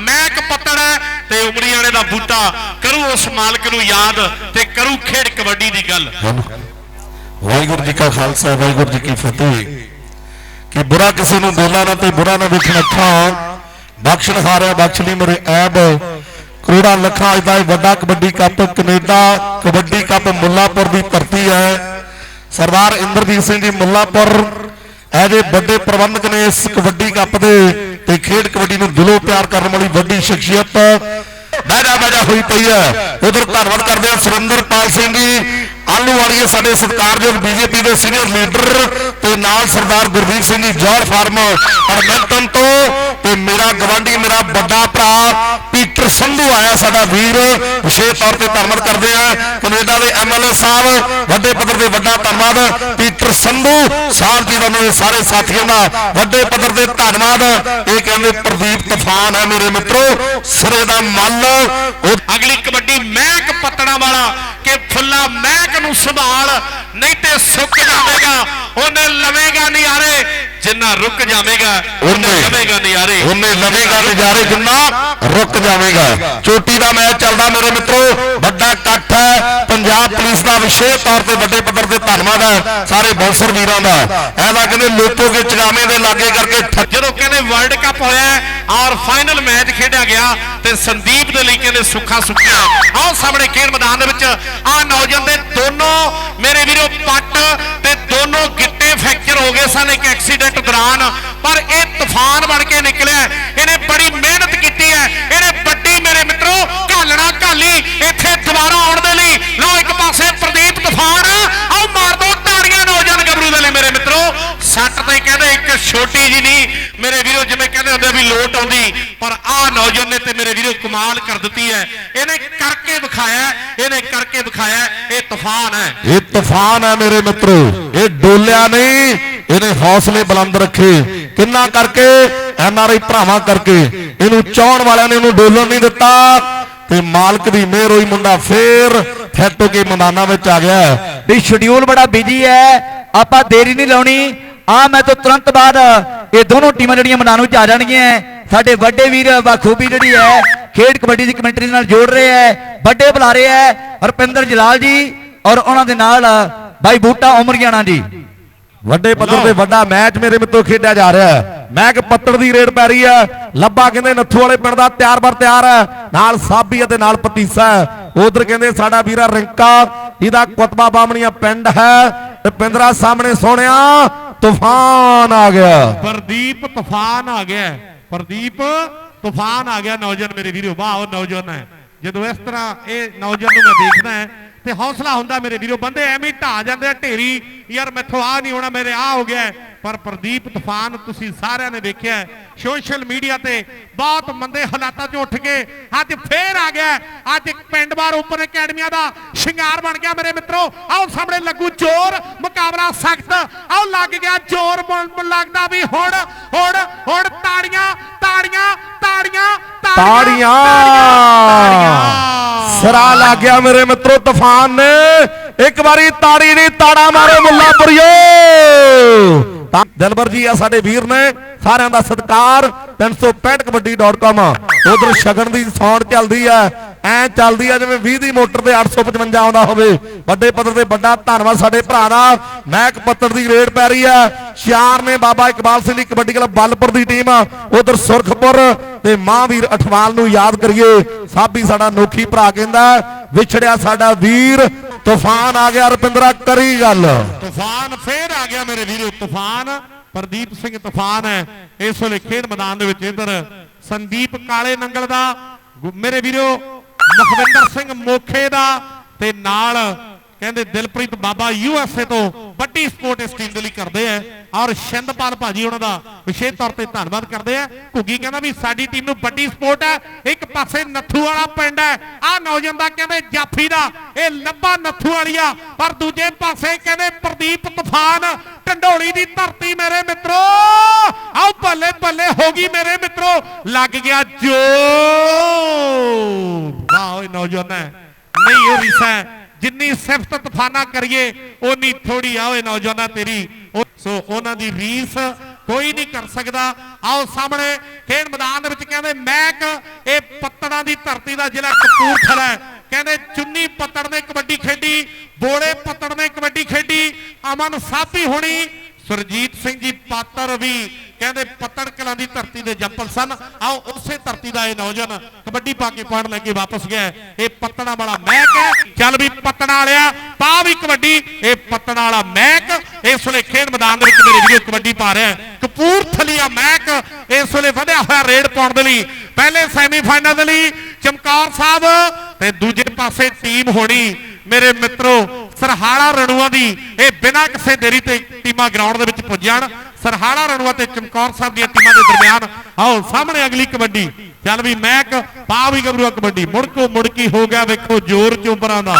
ਮੈਕ ਪੱਤੜ ਤੇ ਉਮਰੀ ਵਾਲੇ ਦਾ ਬੂਟਾ। ਕਰੂ ਉਸ ਮਾਲਕ ਨੂੰ ਯਾਦ ਤੇ ਕਰੂ ਖੇਡ ਕਬੱਡੀ ਦੀ ਗੱਲ। ਵਾਹਿਗੁਰੂ ਜੀ ਕਾ ਖਾਲਸਾ, ਵਾਹਿਗੁਰੂ ਜੀ ਕੀ ਫਤਿਹ। ਕਿ ਬੁਰਾ ਕਿਸੇ ਨੂੰ ਬੋਲਾ ਨਾ ਤੇ ਬੁਰਾ ਨਾ ਵੇਖਣ ਅੱਖਾਂ। ਬਖਸ਼ਣ ਹਾਰਿਆ ਬਖਸ਼ ਲਈ ਮੇਰੇ ਐਬ। ਕਰੋੜਾਂ ਲੱਖਾਂ ਅੱਜ ਦਾ ਇਹ ਵੱਡਾ kabaddi cup Canada, kabaddi cup Mullapur ਦੀ ਧਰਤੀ ਹੈ। ਸਰਦਾਰ ਇੰਦਰਜੀਤ ਸਿੰਘ ਜੀ ਮੁੱਲਾਪੁਰ ਐਜੇ ਵੱਡੇ ਪ੍ਰਬੰਧਕ ਨੇ ਇਸ ਕਬੱਡੀ ਕੱਪ ਦੇ। ਤੇ ਖੇਡ ਕਬੱਡੀ ਨੂੰ ਦਿਲੋਂ ਪਿਆਰ ਕਰਨ ਵਾਲੀ ਵੱਡੀ ਸ਼ਖਸੀਅਤ ਬਹਿਜਾ ਬਹਿਜਾ ਹੋਈ ਪਈ ਹੈ। ਉਧਰ ਧੰਨਵਾਦ ਕਰਦੇ ਹਾਂ ਸੁਰਿੰਦਰਪਾਲ ਸਿੰਘ ਜੀ। ਆਲੂ ਵਾਲੀਏ ਸਾਡੇ ਸਤਿਕਾਰਯੋਗ ਬੀਜੇਪੀ ਦੇ ਸੀਨੀਅਰ ਲੀਡਰ ਤੇ ਨਾਲ ਸਰਦਾਰ ਗੁਰਦੀਪ ਸਿੰਘ ਜੀ ਜੌਰ ਫਾਰਮ ਹਰਮੰਤਨ ਤੋਂ ਤੇ ਮੇਰਾ ਗਵਾਂਢੀ, ਮੇਰਾ ਵੱਡਾ ਭਰਾ ਪੀਟਰ ਸੰਧੂ ਆਇਆ ਸਾਡਾ ਵੀਰ। ਵਿਸ਼ੇਸ਼ ਤੌਰ ਤੇ ਧੰਨਵਾਦ ਕਰਦੇ ਆ ਕੈਨੇਡਾ ਦੇ ਐਮਐਲਏ ਸਾਹਿਬ, ਵੱਡੇ ਪੱਧਰ ਤੇ ਵੱਡਾ ਧੰਨਵਾਦ। ਸੰਧੂ ਸਾਹਿਬ ਜੀ ਦਾ ਮੇਰੇ ਸਾਰੇ ਸਾਥੀਆਂ ਦਾ ਵੱਡੇ ਪੱਧਰ ਤੇ ਧੰਨਵਾਦ। ਇਹ ਕਹਿੰਦੇ ਪ੍ਰਦੀਪ ਤੂਫਾਨ ਹੈ ਮੇਰੇ ਮਿੱਤਰੋ, ਸਿਰੇ ਦਾ ਮੱਲ। ਅਗਲੀ ਕਬੱਡੀ ਮਹਿਕ ਪੱਤਣਾ ਵਾਲਾ ਕਿ ਫੁੱਲਾ ਮਹਿਕ ਨੂੰ ਸੰਭਾਲ, ਨਹੀਂ ਤੇ ਸੁੱਕ ਜਾਵੇਗਾ, ਉਹਨੇ ਲਵੇਗਾ ਨਿਆਰੇ ਜਿੰਨਾ ਰੁਕ ਜਾਵੇਗਾ ਉਹਨੇ ਲਵੇਗਾ ਨਿਆਰੇ ਉਹਨੇ ਲਵੇਗਾ ਨਜ਼ਾਰੇ ਜਿੰਨਾ ਰੁਕ ਜਾਵੇਗਾ। ਚੋਟੀ ਦਾ ਮੈਚ ਚੱਲਦਾ ਮੇਰੇ ਮਿੱਤਰੋ। ਵੱਡਾ ਇਕੱਠ ਹੈ। ਪੰਜਾਬ ਪੁਲਿਸ ਦਾ ਵਿਸ਼ੇਸ਼ ਤੌਰ ਤੇ ਵੱਡੇ ਪੱਧਰ ਤੇ ਧੰਨਵਾਦ ਹੈ। ਸਾਰੇ ਬੌਂਸਰ ਵੀਰਾਂ ਦਾ। ਐਦਾ ਕਹਿੰਦੇ ਲੋਕੋ ਕੇ ਚਗਾਵੇਂ ਦੇ ਲਾਗੇ ਕਰਕੇ ਜਦੋਂ ਕਹਿੰਦੇ ਵਰਲਡ ਕੱਪ ਹੋਇਆ ਔਰ ਫਾਈਨਲ ਮੈਚ ਖੇਡਿਆ ਗਿਆ ਤੇ ਸੰਦੀਪ ਦੇ ਲਈ ਕਹਿੰਦੇ ਸੁੱਖਾ ਸੁੱਖਿਆ ਆਹ ਸਾਹਮਣੇ ਖੇਡ ਮੈਦਾਨ ਦੇ ਵਿੱਚ ਆਹ ਨੌਜਵਾਨ ਦੇ ਦੋਨੋਂ ਮੇਰੇ ਵੀਰੋ ਪੱਟ ਤੇ ਦੋਨੋਂ ਗਿੱਟੇ ਫ੍ਰੈਕਚਰ ਹੋ ਗਏ ਸਨ ਇੱਕ ਐਕਸੀਡੈਂਟ ਦੌਰਾਨ, ਪਰ ਇਹ ਤੂਫਾਨ ਬਣ ਕੇ ਨਿਕਲਿਆ ਇਹਨੇ ਬੜੀ ਮਿਹਨਤ ਕੀਤੀ ਹੈ। ਇਹਨੇ ਵੱਡੀ, ਮੇਰੇ ਮਿੱਤਰੋ, ਘਾਲਣਾ ਘਾਲੀ। ਇੱਥੇ ਦੁਬਾਰਾ ਆਉਣ ਦੇ ਲਈ ਲਓ, ਇੱਕ ਪਾਸੇ ਪ੍ਰਦੀਪ ਤੂਫਾਨ। ਆਓ, ਮਾਰ ਦੋ ਤਾੜੀਆਂ ਨੌਜਵਾਨ ਗੱਭਰੂ ਦੇ ਲਈ, ਮੇਰੇ ਮਿੱਤਰੋ। ਸੱਟ ਤੇ ਕਹਿੰਦੇ ਇੱਕ ਛੋਟੀ ਜੀ ਨਹੀਂ, ਮੇਰੇ ਵੀਰੋ, ਜਿਵੇਂ ਕਹਿੰਦੇ ਹੁੰਦੇ ਵੀ ਲੋਟ ਆਉਂਦੀ। ਪਰ ਆਹ ਨੌਜਵਾਨ ਨੇ ਤੇ ਮੇਰੇ ਵੀਰੋ, ਕਮਾਲ ਕਰ ਦਿੱਤੀ ਹੈ। ਇਹਨੇ ਕਰਕੇ ਵਿਖਾਇਆ, ਇਹਨੇ ਕਰਕੇ ਵਿਖਾਇਆ, ਇਹ ਤੂਫਾਨ ਹੈ। ਇਹ ਤੂਫਾਨ ਹੈ, ਮੇਰੇ ਮਿੱਤਰੋ। ਇਹ ਡੋਲਿਆ ਨਹੀਂ ਇਹਨੇ ਹੌਸਲੇ ਬੁਲੰਦ ਰੱਖੇ। ਕਿੰਨਾ ਕਰਕੇ? ਐਨਆਰਆਈ ਭਰਾਵਾਂ ਕਰਕੇ। ਇਹਨੂੰ ਚਾਹਣ ਵਾਲਿਆਂ ਨੇ ਇਹਨੂੰ ਡੋਲਣ ਨਹੀਂ ਦਿੱਤਾ। ਤੇ ਮਾਲਕ ਦੀ ਮਿਹਰ ਹੋਈ ਮੁੰਡਾ ਫੇਰ ਫਿੱਟ ਹੋ ਕੇ ਮੈਦਾਨਾਂ ਵਿੱਚ ਆ ਗਿਆ। ਵੀ ਸ਼ਡਿਊਲ ਬੜਾ ਬਿਜ਼ੀ ਹੈ। ਆਪਾਂ ਦੇਰੀ ਨਹੀਂ ਲਾਉਣੀ। ਆ ਮੈਂ ਤੋਂ ਤੁਰੰਤ ਬਾਅਦ ਇਹ ਦੋਨੋਂ ਟੀਮਾਂ ਜਿਹੜੀਆਂ ਮੈਦਾਨ ਵਿੱਚ ਆ ਜਾਣਗੀਆਂ। ਸਾਡੇ ਵੱਡੇ ਵੀਰ ਬਾਖੂਬੀ ਜਿਹੜੀ ਹੈ, ਖੇਡ ਕਬੱਡੀ ਦੀ ਕਮੈਂਟਰੀ ਨਾਲ ਜੋੜ ਰਹੇ ਹੈ, ਵੱਡੇ ਬੁਲਾ ਰਹੇ ਹੈ। ਹਰਪਿੰਦਰ ਜਲਾਲ ਜੀ ਔਰ ਉਹਨਾਂ ਦੇ ਨਾਲ ਬਾਈ ਬੂਟਾ ਉਮਰ ਉਮਰੀਆਣਾ ਜੀ। ਵੱਡੇ ਪੱਧਰ ਤੇ ਵੱਡਾ ਮੈਚ ਮੇਰੇ ਮਿੱਤਰੋ ਖੇਡਿਆ ਜਾ ਰਿਹਾ ਹੈ। ਮੈਂ ਕਿ ਪੱਤੜ ਦੀ ਰੇਡ ਪੈ ਰਹੀ ਹੈ। ਲੱਭਾ ਕਹਿੰਦੇ ਨੱਥੂ ਵਾਲੇ ਪਿੰਡ ਦਾ ਤਿਆਰ ਬਰ ਤਿਆਰ ਹੈ। ਨਾਲ ਸਾਬੀ ਅਤੇ ਨਾਲ ਪਤੀਸਾ ਉਧਰ ਕਹਿੰਦੇ ਸਾਡਾ ਵੀਰਾ ਰਿੰਕਾ ਇਹਦਾ ਕੁਤਬਾ ਬਾਮਣੀਆਂ ਪਿੰਡ ਹੈ। ਤੇ ਪਿੰਦਰਾ ਸਾਹਮਣੇ ਸੋਹਣਿਆ ਤੂਫਾਨ ਆ ਗਿਆ। ਪ੍ਰਦੀਪ ਤੂਫਾਨ ਆ ਗਿਆ। ਪ੍ਰਦੀਪ ਤੂਫਾਨ ਆ ਗਿਆ ਨੌਜਵਾਨ ਮੇਰੇ ਵੀਰੋ ਵਾਹ ਉਹ ਨੌਜਵਾਨ ਹੈ। ਜਦੋਂ ਇਸ ਤਰ੍ਹਾਂ ਇਹ ਨੌਜਵਾਨ ਨੂੰ ਮੈਂ ਦੇਖਦਾ ਹੈ ਤੇ ਹੌਸਲਾ ਹੁੰਦਾ ਮੇਰੇ ਵੀਰੋ ਬੰਦੇ ਐਵੇਂ ਢਾ ਜਾਂਦੇ ਆ ਢੇਰੀ ਯਾਰ ਮੈਥੋਂ ਆ ਨਹੀਂ ਹੋਣਾ ਮੇਰੇ ਆ ਹੋ ਗਿਆ। ਪਰ ਪ੍ਰਦੀਪ ਤੂਫਾਨ ਤੁਸੀਂ ਸਾਰਿਆਂ ਨੇ ਦੇਖਿਆ ਹੈ। ਸੋਸ਼ਲ ਮੀਡੀਆ ਤੇ ਬਹੁਤ ਮੰਦੇ ਹਾਲਾਤਾਂ 'ਚ ਉੱਠ ਕੇ ਅੱਜ ਫੇਰ ਆ ਗਿਆ। ਅੱਜ ਇੱਕ ਪਿੰਡ ਬਾਰ ਓਪਨ ਅਕੈਡਮੀਆਂ ਦਾ ਸ਼ਿੰਗਾਰ ਬਣ ਗਿਆ ਮੇਰੇ ਮਿੱਤਰੋ ਆਓ ਸਾਹਮਣੇ ਲੱਗੂ ਜ਼ੋਰ ਮੁਕਾਬਲਾ ਸਖਤ ਆਓ ਲੱਗ ਗਿਆ ਜ਼ੋਰ ਮ- ਲੱਗਦਾ ਵੀ ਹੁਣ ਹੁਣ ਹੁਣ ਤਾੜੀਆਂ ਤਾੜੀਆਂ ਤਾੜੀਆਂ ਤਾੜੀਆਂ। ਸਰਾ ਲੱਗ ਗਿਆ ਮੇਰੇ ਮਿੱਤਰੋ, ਤੂਫਾਨ ਨੇ। ਇੱਕ ਵਾਰੀ ਤਾੜੀ ਨਹੀਂ, ਤਾੜਾ ਮਾਰੋ ਮੁੱਲਾਪੁਰੀਓ ਤਾਂ ਦਿਲਬਰ ਜੀ ਆ ਸਾਡੇ ਵੀਰ ਨੇ, ਸਾਰਿਆਂ ਦਾ ਸਤਿਕਾਰ 365 ਕਬੱਡੀ.com ਉਧਰ ਸ਼ਗਨ ਦੀ ਸਾਊਂਡ ਚੱਲਦੀ ਆ। ਐ ਚੱਲਦੀ ਆ ਜਿਵੇਂ 20 ਦੀ ਮੋਟਰ ਤੇ 855 ਆਉਂਦਾ ਹੋਵੇ। ਵੱਡੇ ਪੱਧਰ ਤੇ ਵੱਡਾ ਧੰਨਵਾਦ ਸਾਡੇ ਭਰਾ ਦਾ। ਮਹਿਕ ਪੱਤਰ ਦੀ ਰੇਡ ਪੈ ਰਹੀ ਆ। ਚਾਰ ਨੇ ਬਾਬਾ ਇਕਬਾਲ ਸਿੰਘ ਦੀ ਕਬੱਡੀ ਕਲੱਬ ਬਲਪੁਰ ਦੀ ਟੀਮ ਉਧਰ ਸੁਰਖਪੁਰ ਤੇ ਮਹਾਂਵੀਰ ਅਠਵਾਲ ਨੂੰ ਯਾਦ ਕਰੀਏ। ਸਾਬੀ ਸਾਡਾ ਨੋਖੀ ਭਰਾ ਕਹਿੰਦਾ ਵਿਛੜਿਆ ਸਾਡਾ ਵੀਰ। ਤੂਫਾਨ ਆ ਗਿਆ ਰੁਪਿੰਦਰਾ, ਕਰੀ ਗੱਲ। ਤੂਫਾਨ ਫੇਰ ਆ ਗਿਆ ਮੇਰੇ ਵੀਰੋ, ਤੂਫਾਨ। ਪ੍ਰਦੀਪ ਸਿੰਘ ਤੂਫਾਨ ਹੈ। ਇਸ ਵੇਲੇ ਖੇਡ ਮੈਦਾਨ ਦੇ ਵਿੱਚ ਇਧਰ ਸੰਦੀਪ ਕਾਲੇ ਨੰਗਲ ਦਾ। ਮੇਰੇ ਵੀਰੋ ਮੁਖਵਿੰਦਰ ਸਿੰਘ ਮੋਖੇ ਦਾ ਤੇ ਨਾਲ ਕਹਿੰਦੇ ਦਿਲਪ੍ਰੀਤ ਬਾਬਾ ਯੂਐਸਏ ਤੋਂ ਵੱਡੀ ਸਪੋਰਟ ਇਸ ਟੀਮ ਦੇ ਲਈ ਕਰਦੇ ਆ। ਔਰ ਸ਼ਿੰਦਪਾਲ ਭਾਜੀ ਉਹਨਾਂ ਦਾ ਵਿਸ਼ੇਸ਼ ਤੌਰ ਤੇ ਧੰਨਵਾਦ ਕਰਦੇ ਆ। ਘੁੱਗੀ ਕਹਿੰਦਾ ਵੀ ਸਾਡੀ ਟੀਮ ਨੂੰ ਵੱਡੀ ਸਪੋਰਟ ਹੈ ਇੱਕ ਪਾਸੇ ਨੱਥੂ ਵਾਲਾ ਪਿੰਡ ਹੈ ਆ ਨੌਜਵਾਨ ਦਾ ਕਹਿੰਦੇ ਜਾਫੀ ਦਾ। ਇਹ ਲੱਭਾ ਨੱਥੂ ਵਾਲੀਆ ਪਰ ਦੂਜੇ ਪਾਸੇ ਕਹਿੰਦੇ ਪ੍ਰਦੀਪ ਤੂਫਾਨ ਢੰਡੋਲੀ ਦੀ ਧਰਤੀ ਮੇਰੇ ਮਿੱਤਰੋ। ਆਓ ਬੱਲੇ ਬੱਲੇ ਹੋ ਗਈ ਮੇਰੇ ਮਿੱਤਰੋ। ਲੱਗ ਗਿਆ ਜੋ ਵਾਹ ਓਏ ਨੌਜਵਾਨ ਨਹੀਂ ਉਹ ਰੀਸਾ ਜਿੰਨੀ ਸਿਫਤ ਤੂਫਾਨਾ ਕਰੀਏ, ਓਨੀ ਥੋੜੀ ਆ ਓਏ ਨੌਜਵਾਨਾ ਤੇਰੀ। ਸੋ ਉਹਨਾਂ ਦੀ ਰੀਸ ਕੋਈ ਨਹੀਂ ਕਰ ਸਕਦਾ। ਆਓ ਸਾਹਮਣੇ ਖੇਡ ਮੈਦਾਨ ਦੇ ਵਿੱਚ ਕਹਿੰਦੇ ਮੈਕ ਇਹ ਪੱਤੜਾਂ ਦੀ ਧਰਤੀ ਦਾ ਜ਼ਿਲ੍ਹਾ ਕਪੂਰਥਲਾ ਕਹਿੰਦੇ ਚੁੰਨੀ ਪੱਤੜ ਨੇ ਕਬੱਡੀ ਖੇਡੀ ਬੋਲੇ ਪੱਤੜ ਨੇ ਕਬੱਡੀ ਖੇਡੀ, ਅਮਨ ਸਾਥੀ ਹੋਣੀ, ਸੁਰਜੀਤ ਸਿੰਘ ਜੀ ਪਾਤਰ ਵੀ ਕਹਿੰਦੇ ਪੱਤੜ ਕਲਾਂ ਦੀ ਧਰਤੀ ਦੇ ਜੰਪਲ ਸਨ। ਆਓ ਉਸੇ ਧਰਤੀ ਦਾ ਇਹ ਨੌਜਵਾਨ ਕਬੱਡੀ ਪਾ ਕੇ ਪਾਣ ਲੈ ਕੇ ਵਾਪਸ ਗਿਆ ਇਹ ਪੱਤਣਾ ਵਾਲਾ ਮਹਿਕ ਹੈ। ਚੱਲ ਵੀ ਪੱਤਣਾ ਵਾਲਿਆ, ਪਾ ਵੀ ਕਬੱਡੀ। ਇਹ ਪੱਤਣਾ ਵਾਲਾ ਮਹਿਕ ਇਸ ਵੇਲੇ ਖੇਡ ਮੈਦਾਨ ਦੇ ਵਿੱਚ ਮੇਰੇ ਵੀਰੋ ਕਬੱਡੀ ਪਾ ਰਿਹਾ ਕਪੂਰਥਲੀਆ ਮਹਿਕ ਇਸ ਵੇਲੇ ਵਧਿਆ ਹੋਇਆ ਰੇਡ ਪਾਉਣ ਦੇ ਲਈ। ਪਹਿਲੇ ਸੈਮੀਫਾਈਨਲ ਦੇ ਲਈ ਚਮਕੌਰ ਸਾਹਿਬ ਤੇ ਦੂਜੇ ਪਾਸੇ ਟੀਮ ਹੋਣੀ। ਮੇਰੇ ਮਿੱਤਰੋ, ਸਰਹਾਲਾ ਰਣੂਆਂ ਦੀ ਇਹ ਬਿਨਾਂ ਕਿਸੇ ਦੇਰੀ ਤੇ ਟੀਮਾਂ ਗਰਾਊਂਡ ਦੇ ਵਿੱਚ ਪੁੱਜ ਜਾਣ। ਸਰਹਾਲਾ ਰਣੂਆ ਤੇ ਚਮਕੌਰ ਸਾਹਿਬ ਦੀਆਂ ਟੀਮਾਂ ਦੇ ਦਰਮਿਆਨ। ਆਓ, ਸਾਹਮਣੇ ਅਗਲੀ ਕਬੱਡੀ। ਚੱਲ ਵੀ ਮੈਕ ਪਾ ਵੀ ਗੱਭਰੂਆ ਕਬੱਡੀ। ਮੁੜਕੋ ਮੁੜਕੀ ਹੋ ਗਿਆ ਵੇਖੋ ਜ਼ੋਰ ਚੁੰਬਰਾਂ ਦਾ।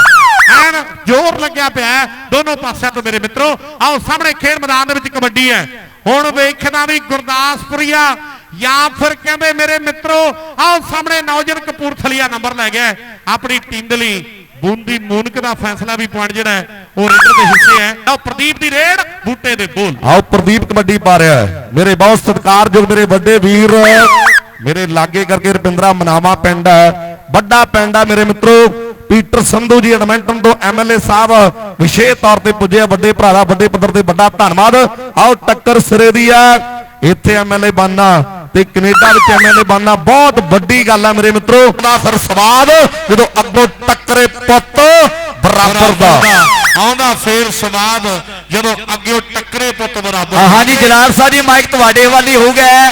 ਐਨ ਜ਼ੋਰ ਲੱਗਿਆ ਪਿਆ ਦੋਨੋਂ ਪਾਸਿਆਂ ਤੋਂ ਮੇਰੇ ਮਿੱਤਰੋ। ਆਓ, ਸਾਹਮਣੇ ਖੇਡ ਮੈਦਾਨ ਦੇ ਵਿੱਚ ਕਬੱਡੀ ਹੈ। ਹੁਣ ਵੇਖਦਾ ਵੀ ਗੁਰਦਾਸਪੁਰੀਆ ਜਾਂ ਫਿਰ ਕਹਿੰਦੇ ਮੇਰੇ ਮਿੱਤਰੋ, ਆਓ, ਸਾਹਮਣੇ ਨੌਜਵਾਨ ਕਪੂਰਥਲੀਆ ਨੰਬਰ ਲੈ ਗਿਆ ਆਪਣੀ ਟੀਮ ਦੇ ਲਈ ਬੂੰਦੀ ਮੂਨਕ ਦਾ ਫੈਸਲਾ ਵੀ ਪੁਆਇੰਟ ਜਿਹੜਾ ਹੈ। ਉਹ ਰੇਡਰ ਦੇ ਹਿੱਸੇ ਹੈ। ਆਓ ਪ੍ਰਦੀਪ ਦੀ ਰੇਡ, ਬੂਟੇ ਦੇ ਬੋਲ। ਆਓ ਪ੍ਰਦੀਪ ਕਬੱਡੀ ਪਾ ਰਿਹਾ ਹੈ। ਮੇਰੇ ਬਹੁਤ ਸਤਿਕਾਰਯੋਗ ਮੇਰੇ ਵੱਡੇ ਵੀਰ, ਮੇਰੇ ਲਾਗੇ ਕਰਕੇ ਰਪਿੰਦਰਾ ਮਨਾਵਾ ਪਿੰਡ ਹੈ। ਵੱਡਾ ਪਿੰਡ ਹੈ ਮੇਰੇ ਮਿੱਤਰੋ। ਪੀਟਰ ਸੰਧੂ ਜੀ ਐਡਮਿੰਟਨ ਤੋਂ ਐਮਐਲਏ ਸਾਹਿਬ ਵਿਸ਼ੇਸ਼ ਤੌਰ ਤੇ ਪੁੱਜੇ ਵੱਡੇ ਭਰਾ ਦਾ ਵੱਡੇ ਪੱਧਰ ਤੇ ਵੱਡਾ ਧੰਨਵਾਦ। ਆਓ ਟੱਕਰ ਸਿਰੇ ਦੀ ਆ ਇੱਥੇ ਐਮਐਲਏ ਬਣਨਾ ਤੇ ਕੈਨੇਡਾ ਵਿੱਚ ਐਮਐਲਏ ਬਣਨਾ ਬਹੁਤ ਵੱਡੀ ਗੱਲ ਹੈ ਮੇਰੇ ਮਿੱਤਰੋ। ਦਾ ਫਿਰ ਸਵਾਦ ਜਦੋਂ ਅੱਗੋਂ ਟੱਕਰੇ ਪੁੱਤ ਬਰਾਬਰ ਦਾ। ਫੇਰ ਸਵਾਦ ਜਦੋਂ ਅੱਗੇ ਟੱਕਰੇ ਪੁੱਤ ਬਰਾਬਰ। ਹਾਂਜੀ ਜਨਾਬ ਸਾਹਿਬ ਜੀ ਮਾਈਕ ਤੁਹਾਡੇ ਵੱਲ ਹੀ ਹੋ ਗਿਆ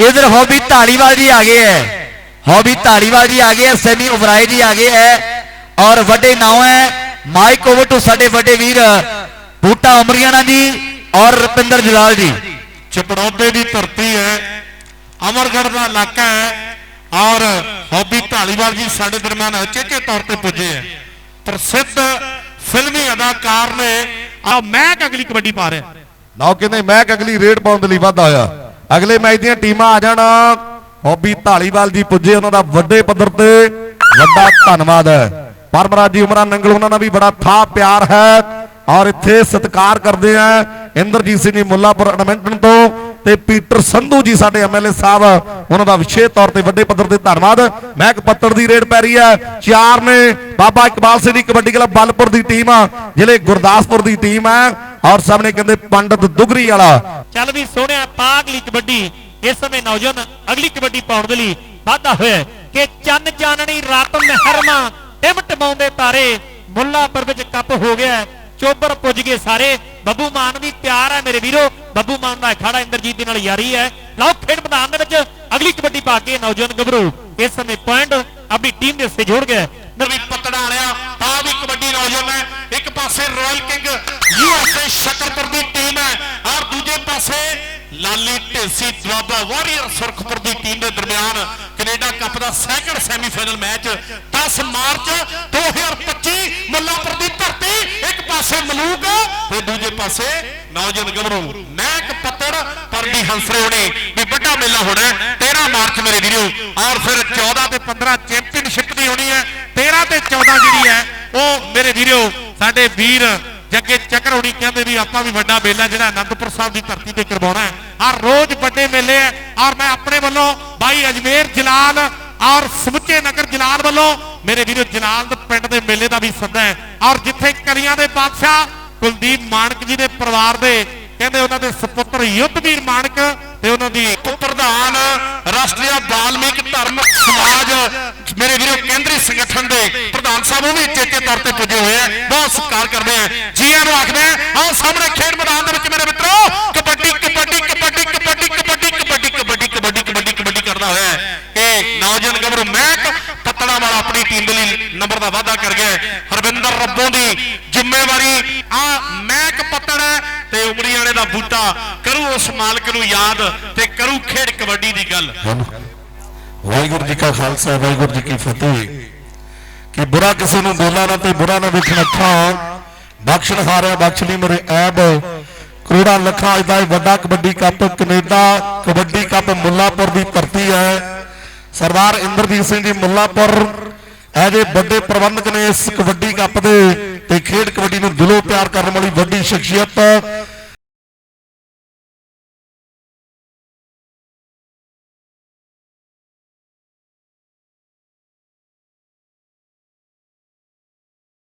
ਇਧਰ ਹੌਬੀ ਢਾਲੀਵਾਲ ਜੀ ਆ ਗਏ ਹੈ ਹੌਬੀ ਢਾਲੀਵਾਲ ਜੀ ਆ ਗਏ ਹੈ ਸੈਮੀ ਉਬਰਾਏ ਜੀ ਆ ਗਏ ਹੈ ਔਰ ਵੱਡੇ ਨਾਮ ਹੈ ਮਾਈਕ ਓਵਰ ਟੂ ਸਾਡੇ ਵੱਡੇ ਵੀਰ ਬੂਟਾ ਅਮਰੀਆਣਾ ਜੀ ਔਰ ਰੁਪਿੰਦਰ ਜਲਾਲ ਜੀ। ਚਪੜੌਦੇ ਦੀ ਧਰਤੀ ਹੈ ਅਮਰਗੜ੍ਹ ਦਾ ਇਲਾਕਾ ਹੈ ਔਰ ਹੌਬੀ ਢਾਲੀਵਾਲ ਜੀ ਸਾਡੇ ਦਰਮਿਆਨ ਅਚੇਚੇ ਤੌਰ ਤੇ ਪੁੱਜੇ ਹੈ ਪ੍ਰਸਿੱਧ ਫਿਲਮੀ ਅਦਾਕਾਰ ਨੇ ਆ ਮੈਂ ਅਗਲੀ ਕਬੱਡੀ ਪਾ ਰਿਹਾ? ਨਾ ਕਹਿੰਦੇ ਮੈਂ ਅਗਲੀ ਰੇਡ ਪਾਉਣ ਦੇ ਲਈ ਵਾਧਾ ਹੋਇਆ ਅਗਲੇ ਮੈਚ ਦੀਆਂ ਟੀਮਾਂ ਆ ਜਾਣ। ਹੌਬੀ ਢਾਲੀਵਾਲ ਜੀ ਪੁੱਜੇ ਉਹਨਾਂ ਦਾ ਵੱਡੇ ਪੱਧਰ ਤੇ। ਵੱਡਾ ਧੰਨਵਾਦ ਹੈ। ਪਰਮਰਾਜ ਜੀ ਉਮਰਾਂ ਨੰਗਲ ਉਹਨਾਂ ਦਾ ਵੀ ਬੜਾ ਥਾ ਪਿਆਰ ਹੈ। ਔਰ ਇੱਥੇ ਸਤਿਕਾਰ ਕਰਦੇ ਆ ਇੰਦਰਜੀਤ ਸਿੰਘ ਜੀ ਮੁੱਲਾਪੁਰ ਐਡਮਿੰਟਨ ਤੋਂ। ਤੇ ਪੀਟਰ ਸੰਧੂ ਜੀ ਸਾਡੇ ਐਮਐਲਏ ਸਾਹਿਬ, ਉਹਨਾਂ ਦਾ ਵਿਸ਼ੇਸ਼ ਤੌਰ ਤੇ ਵੱਡੇ ਪੱਧਰ ਤੇ ਧੰਨਵਾਦ। ਮਹਿਕ ਪੱਤੜ ਦੀ ਰੇਡ ਪੈ ਰਹੀ ਹੈ। ਚਾਰ ਨੇ ਬਾਬਾ ਇਕਬਾਲ ਸਿੰਘ ਦੀ ਕਬੱਡੀ ਕਲੱਬ ਬਲਪੁਰ ਦੀ ਟੀਮ ਆ, ਜ਼ਿਲ੍ਹੇ ਗੁਰਦਾਸਪੁਰ ਦੀ ਟੀਮ ਹੈ ਔਰ ਸਾਹਮਣੇ ਕਹਿੰਦੇ ਪੰਡਤ ਦੁਗਰੀ ਵਾਲਾ। ਚੱਲ ਵੀ ਸੋਹਣਿਆ ਪਾ ਕਬੱਡੀ। ਇਸ ਸਮੇਂ ਨੌਜਵਾਨ ਅਗਲੀ ਕਬੱਡੀ ਪਾਉਣ ਦੇ ਲਈ ਵਾਧਾ ਹੋਇਆ ਕਿ ਚੰਨ ਚਾਨਣੀ ਰਾਤ ਮਹਿਰਮਾ ਟਿਮ ਟਮਾਉਂਦੇ ਤਾਰੇ ਮੁੱਲਾਪੁਰ ਵਿੱਚ ਕੱਪ ਹੋ ਗਿਆ ਹੈ। ਚੋਬਰ ਪੁੱਜ ਗਏ ਸਾਰੇ। ਬੱਬੂ ਮਾਨ ਵੀ ਪਿਆਰ ਹੈ ਮੇਰੇ ਵੀਰੋ। ਬੱਬੂ ਮਾਨ ਦਾ ਅਖਾੜਾ ਇੰਦਰਜੀਤ ਦੇ ਨਾਲ ਯਾਰੀ ਹੈ। ਲਓ, ਖੇਡ ਮੈਦਾਨ ਦੇ ਵਿੱਚ ਅਗਲੀ ਕਬੱਡੀ ਪਾ ਕੇ ਨੌਜਵਾਨ ਗੱਭਰੂ ਇਸ ਸਮੇਂ ਪੁਆਇੰਟ ਆਪਣੀ ਟੀਮ ਦੇ ਹਿੱਸੇ ਜੋੜ ਗਿਆ। ਨਵੀਂ ਪਤੜਾ ਵਾਲਿਆ। ਪਾ ਵੀ ਕਬੱਡੀ ਨੌਜਵਾਨ ਹੈ। ਇੱਕ ਪਾਸੇ ਰਾਇਲ ਕਿੰਗ ਯੂਐਸਏ ਸ਼ਕਰਪੁਰ ਦੀ ਟੀਮ ਹੈ। ਔਰ ਦੂਜੇ ਪਾਸੇ ਲਾਲੀ ਢੇਸੀ ਦੁਆਬਾ ਵਾਰੀਅਰ ਸੁਰਖਪੁਰ ਦੀ ਟੀਮ ਦੇ ਦਰਮਿਆਨ ਕੈਨੇਡਾ ਕੱਪ ਦਾ second semifinal match 10 March 2025 Mullapur ਦੀ ਧਰਤੀ। ਇੱਕ ਪਾਸੇ ਮਲੂਕ ਤੇ ਦੂਜੇ ਪਾਸੇ ਨੌਜਵਾਨ ਗੱਭਰੂ ਮੈਕ ਪੱਤੜ, ਪਰਦੀ ਹੰਸਰੋ ਨੇ ਵੀ ਵੱਡਾ ਮੇਲਾ ਹੋਣਾ ਹੈ। 13 ਮਾਰਚ ਮੇਰੇ ਵੀਰੋ। ਔਰ ਫਿਰ 14 ਤੇ 15 ਚੈਂਪੀਅਨਸ਼ਿਪ ਦੀ ਹੋਣੀ ਹੈ 13 ਤੇ 14 ਜਿਹੜੀ ਹੈ ਉਹ ਮੇਰੇ ਵੀਰੋ ਸਾਡੇ ਵੀਰ ਜੱਗੇ ਚੱਕਰ ਕਹਿੰਦੇ ਵੀ ਆਪਾਂ ਵੀ ਵੱਡਾ ਮੇਲਾ ਜਿਹੜਾ ਅਨੰਦਪੁਰ ਸਾਹਿਬ ਦੀ ਧਰਤੀ ਤੇ ਕਰਵਾਉਣਾ ਹੈ। ਔਰ ਰੋਜ਼ ਵੱਡੇ ਮੇਲੇ ਹੈ ਔਰ ਮੈਂ ਆਪਣੇ ਵੱਲੋਂ ਬਾਈ ਅਜਮੇਰ ਜਲਾਲ ਔਰ ਸਮੁੱਚੇ ਨਗਰ ਜਲਾਲ ਵੱਲੋਂ ਮੇਰੇ ਵੀਰੋ ਜਲਾਲ ਦੇ ਪਿੰਡ ਦੇ ਮੇਲੇ ਦਾ ਵੀ ਸੱਦਾ ਹੈ। ਔਰ ਜਿੱਥੇ ਕਰੀਆਂ ਦੇ ਬਾਦਸ਼ਾਹ ਕੁਲਦੀਪ ਮਾਨਕ ਜੀ ਦੇ ਪਰਿਵਾਰ ਦੇ ਕਹਿੰਦੇ ਉਹਨਾਂ ਦੇ ਸੁਪੁੱਤਰ ਯੁੱਧਵੀਰ ਮਾਨਕ ਤੇ ਉਹਨਾਂ ਦੀ ਪ੍ਰਧਾਨ ਰਾਸ਼ਟਰੀ ਬਾਲਮੀਕ ਧਰਮ ਸਮਾਜ, ਮੇਰੇ ਵੀਰੋ, ਕੇਂਦਰੀ ਸੰਗਠਨ ਦੇ ਪ੍ਰਧਾਨ ਸਾਹਿਬ, ਉਹ ਵੀ ਚੇਚੇ ਤੌਰ ਤੇ ਪੁੱਜੇ ਹੋਏ ਆ। ਬਹੁਤ ਸਤਿਕਾਰ ਕਰਦੇ ਆ। ਜੀਆਂ ਨੂੰ ਆਖਦੇ ਆ ਆਓ ਸਾਹਮਣੇ ਖੇਡ ਮੈਦਾਨ ਦੇ ਵਿੱਚ ਮੇਰੇ ਮਿੱਤਰੋ, ਕਬੱਡੀ ਕਬੱਡੀ ਕਬੱਡੀ ਕਬੱਡੀ ਕਬੱਡੀ ਕਬੱਡੀ ਕਬੱਡੀ ਕਬੱਡੀ ਕਬੱਡੀ ਕਬੱਡੀ ਕਰਦਾ ਹੋਇਆ ਇਹ ਨੌਜਵਾਨ ਗੱਭਰੂ ਮਹਿਕ ਪੱਤੜਾ ਵਾਲਾ ਆਪਣੀ ਟੀਮ ਦੇ ਲਈ ਨੰਬਰ ਦਾ ਵਾਅਦਾ ਕਰ ਗਿਆ ਹਰਵਿੰਦਰ ਰੱਬੋਂ ਦੀ ਜ਼ਿੰਮੇਵਾਰੀ, ਆ ਮਹਿਕ ਪੱਤੜ ਹੈ ਬੂਟਾ, ਕਰੂ ਉਸ ਮਾਲਕ ਨੂੰ ਯਾਦ ਤੇ ਕਰੂ ਖੇਡ ਕਬੱਡੀ ਦੀ ਗੱਲ। ਵਾਹਿਗੁਰੂ ਜੀ ਕਾ ਖਾਲਸਾ, ਵਾਹਿਗੁਰੂ ਜੀ ਕੀ ਫਤਿਹ। ਕਿ ਬੁਰਾ ਕਿਸੇ ਨੂੰ ਬੋਲਾ ਨਾ ਤੇ ਬੁਰਾ ਨਾ ਵੇਖਣ ਅੱਖਾਂ। ਬਖਸ਼ਣ ਹਾਰਿਆ ਬਖਸ਼ ਲਈ ਮੇਰੇ ਐਬ। ਕਰੋੜਾਂ ਲੱਖਾਂ ਅੱਜ ਦਾ ਵੱਡਾ kabaddi cup Canada, kabaddi cup Mullapur ਦੀ ਧਰਤੀ ਹੈ। ਸਰਦਾਰ ਇੰਦਰਜੀਤ ਸਿੰਘ ਜੀ ਮੁੱਲਾਪੁਰ ਇਹ ਵੱਡੇ ਪ੍ਰਬੰਧਕ ਨੇ ਇਸ ਕਬੱਡੀ ਕੱਪ ਦੇ ਤੇ ਖੇਡ ਕਬੱਡੀ ਨੂੰ ਦਿਲੋਂ ਪਿਆਰ ਕਰਨ ਵਾਲੀ ਵੱਡੀ ਸ਼ਖਸੀਅਤ।